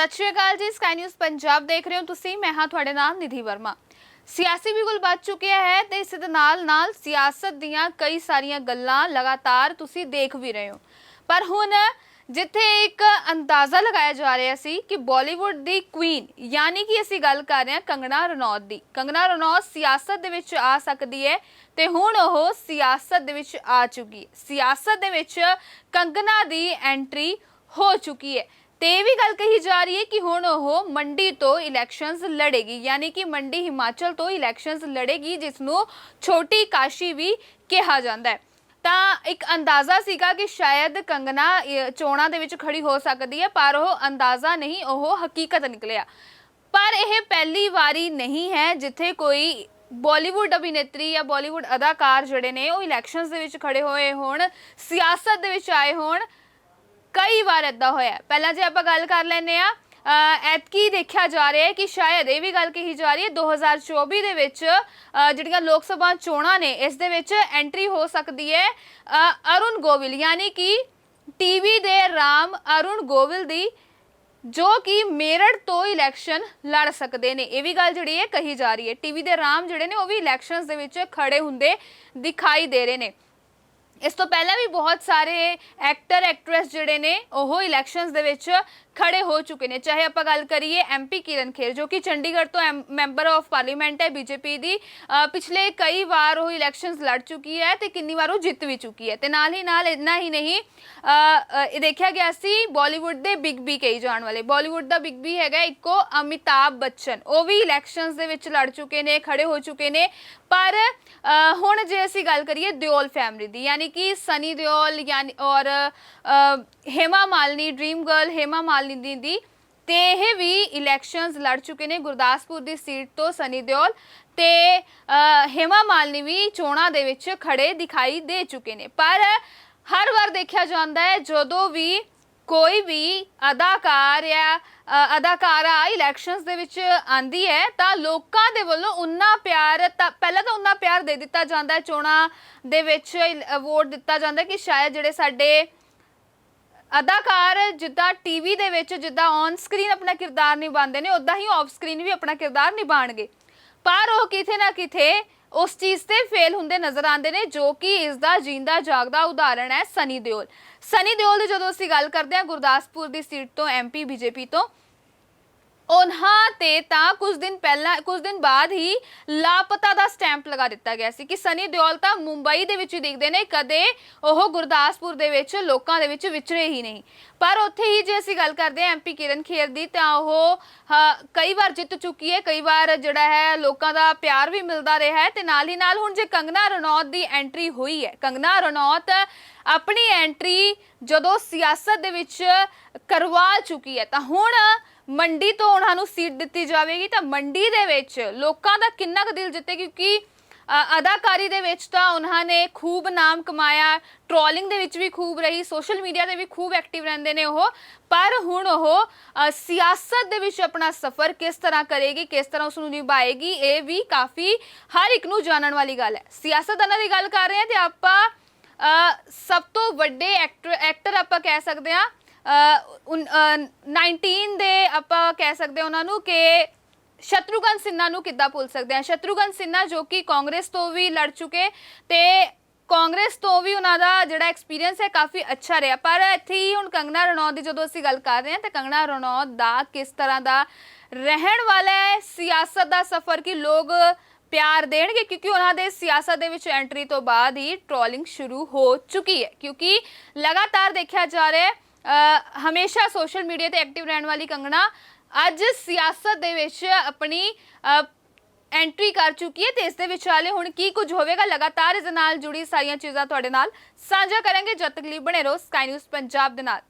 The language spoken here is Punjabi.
ਸਤਿ ਸ਼੍ਰੀ ਅਕਾਲ ਜੀ ਸਕਾਈ ਨਿਊਜ਼ ਪੰਜਾਬ ਦੇਖ ਰਹੇ ਹੋ ਤੁਸੀਂ, ਮੈਂ ਹਾਂ ਤੁਹਾਡੇ ਨਾਲ ਨਿਧੀ ਵਰਮਾ। ਸਿਆਸੀ ਬਿਗੁਲ ਵੱਜ ਚੁੱਕਿਆ ਹੈ ਤੇ ਇਸ ਦੇ ਨਾਲ ਨਾਲ ਸਿਆਸਤ ਦੀਆਂ ਕਈ ਸਾਰੀਆਂ ਗੱਲਾਂ ਲਗਾਤਾਰ ਤੁਸੀਂ ਦੇਖ ਵੀ ਰਹੇ ਹੋ। ਪਰ ਹੁਣ ਜਿੱਥੇ ਇੱਕ ਅੰਦਾਜ਼ਾ ਲਗਾਇਆ ਜਾ ਰਿਹਾ ਸੀ ਕਿ ਬਾਲੀਵੁੱਡ ਦੀ ਕੁਈਨ ਯਾਨੀ ਕਿ ਅਸੀਂ ਗੱਲ ਕਰ ਰਹੇ ਹਾਂ ਕੰਗਣਾ ਰਣੌਤ ਦੀ। ਕੰਗਣਾ ਰਣੌਤ ਸਿਆਸਤ ਦੇ ਵਿੱਚ ਆ ਸਕਦੀ ਹੈ ਤੇ ਹੁਣ ਉਹ ਸਿਆਸਤ ਦੇ ਵਿੱਚ ਆ ਚੁੱਕੀ ਹੈ। ਸਿਆਸਤ ਦੇ ਵਿੱਚ ਕੰਗਣਾ ਦੀ ਐਂਟਰੀ ਹੋ ਚੁੱਕੀ ਹੈ। ਤੇ ਇਹ ਵੀ ਗੱਲ ਕਹੀ ਜਾ ਰਹੀ ਹੈ ਕਿ ਹੁਣ ਉਹ ਮੰਡੀ ਤੋਂ ਇਲੈਕਸ਼ਨਸ ਲੜੇਗੀ, ਯਾਨੀ ਕਿ ਮੰਡੀ ਹਿਮਾਚਲ ਤੋਂ ਇਲੈਕਸ਼ਨਸ ਲੜੇਗੀ ਜਿਸ ਨੂੰ ਛੋਟੀ ਕਾਸ਼ੀ ਵੀ ਕਿਹਾ ਜਾਂਦਾ ਹੈ। ਤਾਂ ਇੱਕ ਅੰਦਾਜ਼ਾ ਸੀਗਾ ਕਿ ਸ਼ਾਇਦ ਕੰਗਨਾ ਚੋਣਾਂ ਦੇ ਵਿੱਚ ਖੜੀ ਹੋ ਸਕਦੀ ਹੈ, ਪਰ ਉਹ ਅੰਦਾਜ਼ਾ ਨਹੀਂ, ਉਹ ਹਕੀਕਤ ਨਿਕਲਿਆ। ਪਰ ਇਹ ਪਹਿਲੀ ਵਾਰੀ ਨਹੀਂ ਹੈ ਜਿੱਥੇ ਕੋਈ ਬਾਲੀਵੁੱਡ ਅਭਿਨੇਤਰੀ ਜਾਂ ਬਾਲੀਵੁੱਡ ਅਦਾਕਾਰ ਜਿਹੜੇ ਨੇ ਉਹ ਇਲੈਕਸ਼ਨਸ ਦੇ ਵਿੱਚ ਖੜੇ ਹੋਏ ਹੋਣ, ਸਿਆਸਤ ਦੇ ਵਿੱਚ ਆਏ ਹੋਣ ਕਈ ਵਾਰ ਇਦਾਂ ਹੋਇਆ ਹੈ। ਪਹਿਲਾਂ ਜੇ ਆਪਾਂ ਗੱਲ ਕਰ ਲੈਨੇ ਆ ਐਤਕੀ ਦੇਖਿਆ ਜਾ ਰਿਹਾ ਹੈ ਕਿ ਸ਼ਾਇਦ ਇਹ ਵੀ ਗੱਲ ਕਹੀ ਜਾ ਰਹੀ ਹੈ 2024 ਦੇ ਵਿੱਚ ਅ, ਜਿਹੜੀਆਂ ਲੋਕ ਸਭਾ ਚੋਣਾਂ ਨੇ ਇਸ ਦੇ ਵਿੱਚ ਐਂਟਰੀ ਹੋ ਸਕਦੀ ਹੈ ਅ, ਅਰੁਣ ਗੋਵਿਲ। ਯਾਨੀ ਕਿ ਟੀਵੀ ਦੇ ਰਾਮ ਅਰੁਣ ਗੋਵਿਲ ਦੀ ਜੋ ਕਿ ਮੇਰਠ ਤੋਂ ਇਲੈਕਸ਼ਨ ਲੜ ਸਕਦੇ ਨੇ। ਇਹ ਵੀ ਗੱਲ ਜਿਹੜੀ ਹੈ ਕਹੀ ਜਾ ਰਹੀ ਹੈ। ਟੀਵੀ ਦੇ ਰਾਮ ਜਿਹੜੇ ਨੇ ਉਹ ਵੀ ਇਲੈਕਸ਼ਨਸ ਦੇ ਵਿੱਚ ਖੜੇ ਹੁੰਦੇ ਦਿਖਾਈ ਦੇ ਰਹੇ ਨੇ। ਇਸ ਤੋਂ ਪਹਿਲਾਂ ਵੀ ਬਹੁਤ ਸਾਰੇ ਐਕਟਰ ਐਕਟ੍ਰੈਸ ਜਿਹੜੇ ਨੇ ਉਹ ਇਲੈਕਸ਼ਨਸ ਦੇ ਵਿੱਚ ਖੜੇ ਹੋ ਚੁੱਕੇ ਨੇ। ਚਾਹੇ ਆਪਾਂ ਗੱਲ ਕਰੀਏ ਐਮਪੀ ਕਿਰਨ ਖੇਰ, ਜੋ ਕਿ ਚੰਡੀਗੜ੍ਹ ਤੋਂ ਮੈਂਬਰ ਆਫ ਪਾਰਲੀਮੈਂਟ ਹੈ ਬੀਜੇਪੀ ਦੀ ਪਿਛਲੇ ਕਈ ਵਾਰ ਉਹ ਇਲੈਕਸ਼ਨਸ ਲੜ ਚੁੱਕੀ ਹੈ ਤੇ ਕਿੰਨੀ ਵਾਰ ਉਹ ਜਿੱਤ ਵੀ ਚੁੱਕੀ ਹੈ। ਤੇ ਨਾਲ ਹੀ ਨਾਲ ਇੰਨਾ ਹੀ ਨਹੀਂ ਇਹ ਦੇਖਿਆ ਗਿਆ ਸੀ ਬਾਲੀਵੁੱਡ ਦੇ ਬਿਗ ਬੀ ਕਹੀ ਜਾਣ ਵਾਲੇ। ਬਾਲੀਵੁੱਡ ਦਾ ਬਿਗ ਬੀ ਹੈਗਾ ਇੱਕੋ ਅਮਿਤਾਭ ਬੱਚਨ। ਉਹ ਵੀ ਇਲੈਕਸ਼ਨਸ ਦੇ ਵਿੱਚ ਲੜ ਚੁੱਕੇ ਨੇ, ਖੜੇ ਹੋ ਚੁੱਕੇ ਨੇ। ਪਰ ਹੁਣ ਜੇ ਅਸੀਂ ਗੱਲ ਕਰੀਏ ਦਿਓਲ ਫੈਮਿਲੀ ਦੀ, ਯਾਨੀ ਕਿ ਸਨੀ ਦਿਓਲ, ਯਾਨੀ ਔਰ ਹੇਮਾ ਮਾਲਨੀ, ਡ੍ਰੀਮ ਗਰਲ ਹੇਮਾ ਮਾਲਨੀ ਦੀ ਤੇ ਇਹ ਵੀ ਇਲੈਕਸ਼ਨਸ ਲੜ ਚੁੱਕੇ ਨੇ ਗੁਰਦਾਸਪੁਰ ਦੀ ਸੀਟ ਤੋਂ ਸਨੀ ਦਿਓਲ ਤੇ ਹੇਮਾ ਮਾਲਨੀ ਵੀ ਚੋਣਾਂ ਦੇ ਵਿੱਚ ਖੜੇ ਦਿਖਾਈ ਦੇ ਚੁੱਕੇ ਨੇ। ਪਰ ਹਰ ਵਾਰ ਦੇਖਿਆ ਜਾਂਦਾ ਹੈ, ਜਦੋਂ ਵੀ ਕੋਈ ਵੀ ਅਦਾਕਾਰ ਜਾਂ ਅਦਾਕਾਰਾ ਇਲੈਕਸ਼ਨਸ ਦੇ ਵਿੱਚ ਆਂਦੀ ਹੈ, ਤਾਂ ਲੋਕਾਂ ਦੇ ਵੱਲੋਂ ਉਨਾ ਪਿਆਰ ਤਾਂ ਪਹਿਲਾਂ ਤਾਂ ਉਨਾ ਪਿਆਰ ਦੇ ਦਿੱਤਾ ਜਾਂਦਾ ਹੈ, ਚੋਣਾਂ ਦੇ ਵਿੱਚ ਵੋਟ ਦਿੱਤਾ ਜਾਂਦਾ ਕਿ ਸ਼ਾਇਦ ਜਿਹੜੇ ਸਾਡੇ ਅਦਾਕਾਰ ਜਿੱਦਾਂ ਟੀਵੀ ਦੇ ਵਿੱਚ ਜਿੱਦਾਂ ਔਨ ਸਕਰੀਨ ਆਪਣਾ ਕਿਰਦਾਰ ਨਿਭਾਉਂਦੇ ਨੇ ਉਦਾਂ ਹੀ ਆਫ ਸਕਰੀਨ ਵੀ ਆਪਣਾ ਕਿਰਦਾਰ ਨਿਭਾਣਗੇ ਪਰ ਉਹ ਕਿਥੇ ਨਾ ਕਿਥੇ ਉਸ ਚੀਜ਼ ਤੇ ਫੇਲ ਹੁੰਦੇ ਨਜ਼ਰ ਆਉਂਦੇ ਨੇ, ਜੋ ਕਿ ਇਸ ਦਾ ਜਿੰਦਾ ਜਾਗਦਾ ਉਦਾਹਰਣ ਹੈ ਸਨੀ ਦਿਓਲ। ਸਨੀ ਦਿਓਲ ਦੀ ਜਦੋਂ ਅਸੀਂ ਗੱਲ ਕਰਦੇ ਹਾਂ, ਗੁਰਦਾਸਪੁਰ ਦੀ ਸੀਟ ਤੋਂ ਐਮਪੀ ਬੀਜੇਪੀ ਤੋਂ ਉਹਨਾਂ ਤੇ ਤਾਂ ਕੁਝ ਦਿਨ ਪਹਿਲਾਂ ਕੁਝ ਦਿਨ ਬਾਅਦ ਹੀ ਲਾਪਤਾ ਦਾ ਸਟੈਂਪ ਲਗਾ ਦਿੱਤਾ ਗਿਆ ਸੀ ਕਿ ਸਨੀ ਦਿਓਲ ਤਾਂ ਮੁੰਬਈ ਦੇ ਵਿੱਚ ਹੀ ਦਿਖਦੇ ਨੇ ਕਦੇ ਉਹ ਗੁਰਦਾਸਪੁਰ ਦੇ ਵਿੱਚ ਲੋਕਾਂ ਦੇ ਵਿੱਚ ਵਿਚਰੇ ਹੀ ਨਹੀਂ। ਪਰ ਉੱਥੇ ਹੀ ਜੇ ਅਸੀਂ ਗੱਲ ਕਰਦੇ ਹਾਂ ਐਮਪੀ ਕਿਰਨ ਖੇਰ ਦੀ ਤਾਂ ਉਹ ਹਾਂ, ਕਈ ਵਾਰ ਜਿੱਤ ਚੁੱਕੀ ਹੈ ਕਈ ਵਾਰ ਜਿਹੜਾ ਹੈ ਲੋਕਾਂ ਦਾ ਪਿਆਰ ਵੀ ਮਿਲਦਾ ਰਿਹਾ ਹੈ ਤੇ ਨਾਲ ਹੀ ਨਾਲ ਹੁਣ ਜੇ ਕੰਗਨਾ ਰਣੌਤ ਦੀ ਐਂਟਰੀ ਹੋਈ ਹੈ ਕੰਗਨਾ ਰਣੌਤ ਆਪਣੀ ਐਂਟਰੀ ਜਦੋਂ ਸਿਆਸਤ ਦੇ ਵਿੱਚ ਕਰਵਾ ਚੁੱਕੀ ਹੈ, ਤਾਂ ਹੁਣ ਮੰਡੀ ਤੋਂ ਉਹਨਾਂ ਨੂੰ ਸੀਟ ਦਿੱਤੀ ਜਾਵੇਗੀ, ਤਾਂ ਮੰਡੀ ਦੇ ਵਿੱਚ ਲੋਕਾਂ ਦਾ ਕਿੰਨਾ ਕੁ ਦਿਲ ਜਿੱਤੇ ਕਿਉਂਕਿ ਅਦਾਕਾਰੀ ਦੇ ਵਿੱਚ ਤਾਂ ਉਹਨਾਂ ਨੇ ਖੂਬ ਨਾਮ ਕਮਾਇਆ, ਟ੍ਰੋਲਿੰਗ ਦੇ ਵਿੱਚ ਵੀ ਖੂਬ ਰਹੀ, ਸੋਸ਼ਲ ਮੀਡੀਆ ਤੇ ਵੀ ਖੂਬ ਐਕਟਿਵ ਰਹਿੰਦੇ ਨੇ ਉਹ। ਪਰ ਹੁਣ ਉਹ ਸਿਆਸਤ ਦੇ ਵਿੱਚ ਆਪਣਾ ਸਫ਼ਰ ਕਿਸ ਤਰ੍ਹਾਂ ਕਰੇਗੀ, ਕਿਸ ਤਰ੍ਹਾਂ ਉਸ ਨੂੰ ਨਿਭਾਏਗੀ, ਇਹ ਵੀ ਕਾਫੀ ਹਰ ਇੱਕ ਨੂੰ ਜਾਣਨ ਵਾਲੀ ਗੱਲ ਹੈ। ਸਿਆਸਤਦਾਨਾਂ ਦੀ ਗੱਲ ਕਰ ਰਹੇ ਹਾਂ ਤੇ ਆਪਾਂ ਸਭ ਤੋਂ ਵੱਡੇ ਐਕਟਰ ਐਕਟਰ ਆਪਾਂ ਕਹਿ ਸਕਦੇ ਹਾਂ ਉਨ- ਅ, 19 ਦੇ ਆਪਾਂ ਕਹਿ ਸਕਦੇ ਹਾਂ ਉਹਨਾਂ ਨੂੰ ਕਿ ਸ਼ਤਰੂਘਨ ਸਿਨਹਾ ਨੂੰ ਕਿੱਦਾਂ ਭੁੱਲ ਸਕਦੇ ਹਾਂ? ਸ਼ਤਰੂਘਨ ਸਿਨਹਾ ਜੋ ਕਿ ਕਾਂਗਰਸ ਤੋਂ ਵੀ ਲੜ ਚੁੱਕੇ ਤੇ ਕਾਂਗਰਸ ਤੋਂ ਵੀ ਉਹਨਾਂ ਦਾ ਜਿਹੜਾ ਐਕਸਪੀਰੀਅੰਸ ਹੈ ਕਾਫੀ ਅੱਛਾ ਰਿਹਾ। ਪਰ ਇੱਥੇ ਹੀ ਹੁਣ ਕੰਗਨਾ ਰਣੌਤ ਦੀ ਜਦੋਂ ਅਸੀਂ ਗੱਲ ਕਰ ਰਹੇ ਹਾਂ ਤਾਂ ਕੰਗਨਾ ਰਣੌਤ ਦਾ ਕਿਸ ਤਰ੍ਹਾਂ ਦਾ ਰਹਿਣ ਵਾਲਾ ਹੈ ਸਿਆਸਤ ਦਾ ਸਫ਼ਰ ਕਿ ਲੋਕ ਪਿਆਰ ਦੇਣਗੇ ਕਿਉਂਕਿ ਉਹਨਾਂ ਦੇ ਸਿਆਸਤ ਦੇ ਵਿੱਚ ਐਂਟਰੀ ਤੋਂ ਬਾਅਦ ਹੀ ਟ੍ਰੋਲਿੰਗ ਸ਼ੁਰੂ ਹੋ ਚੁੱਕੀ ਹੈ। ਕਿਉਂਕਿ ਲਗਾਤਾਰ ਦੇਖਿਆ ਜਾ ਰਿਹਾ ਹੈ ਹਮੇਸ਼ਾ ਸੋਸ਼ਲ ਮੀਡੀਆ ਤੇ ਐਕਟਿਵ ਰਹਿਣ ਵਾਲੀ ਕੰਗਣਾ ਅੱਜ ਸਿਆਸਤ ਦੇ ਵਿੱਚ ਆਪਣੀ ਐਂਟਰੀ ਕਰ ਚੁੱਕੀ ਹੈ ਤੇ ਇਸ ਦੇ ਵਿਚਾਲੇ ਹੁਣ ਕੀ ਕੁਝ ਹੋਵੇਗਾ, ਲਗਾਤਾਰ ਇਸ ਦੇ ਨਾਲ ਜੁੜੀ ਸਾਰੀਆਂ ਚੀਜ਼ਾਂ ਤੁਹਾਡੇ ਨਾਲ ਸਾਂਝਾ ਕਰਾਂਗੇ। ਜਦ ਤੱਕ ਲਈ ਬਣੇ ਰਹੋ ਸਕਾਈ ਨਿਊਜ਼ ਪੰਜਾਬ ਦੇ ਨਾਲ।